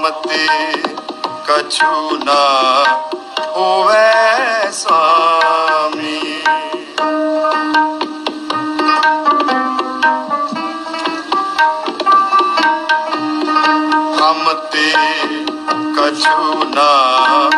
ਮਤੇ ਕਛੂ ਨਾ ਹੋਵੇ ਸਾਮੀ ਹਮਤੇ ਕਛੂ ਨਾ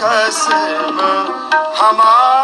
कसम हमारा